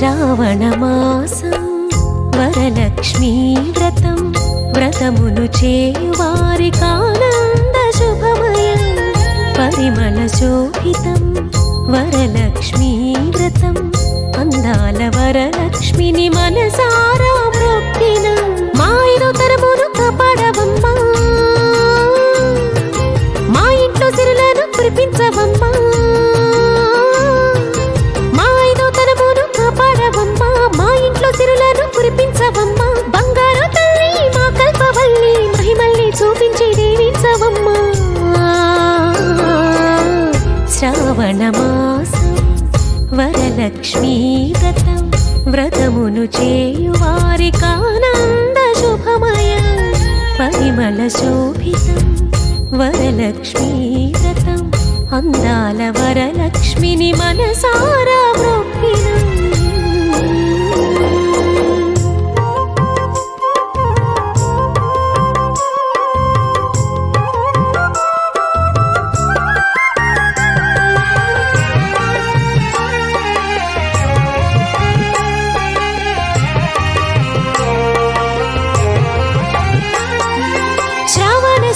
శ్రావణమాసం వరలక్ష్మీ వ్రతం వ్రతమును చేవారి కానంద శుభమయం పరిమళ శోభితం వరలక్ష్మీ వ్రతం అందాల వరలక్ష్మిని మనసారా ప్రొక్కిన మా ఐదో తరమును కాపాడవమ్మా. మా ఇంట్లో సిరులను కురిపించ శ్రావణ మాసం వరలక్ష్మీ వ్రతం వ్రతమును చేయువారి కానంద శుభమయ పరిమళ శోభితం వరలక్ష్మీ వ్రతం అందాల వరలక్ష్మిని మనసారా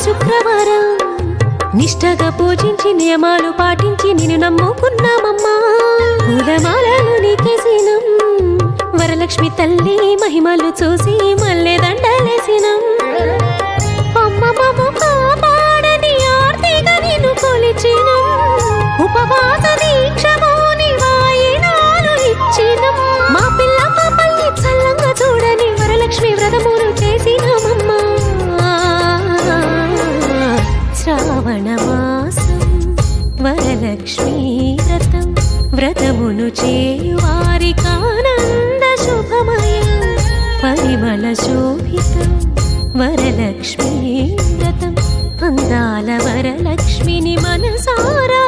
శుక్రవారం. నిష్టగా పూజించి నియమాలు పాటించి నిన్ను నమ్ముకున్నామమ్మా. పూలమాలను నీకేసినం వరలక్ష్మి తల్లి మహిమలు చూసి మళ్ళీ దండలేసినం. ఉపవాస శ్రావణమాసం వరలక్ష్మీ వ్రతం వ్రతమును చేయువారి కానంద శుభమయ పరిమళ శోభితం వరలక్ష్మీ వ్రతం అందాల వరలక్ష్మిని మనసారా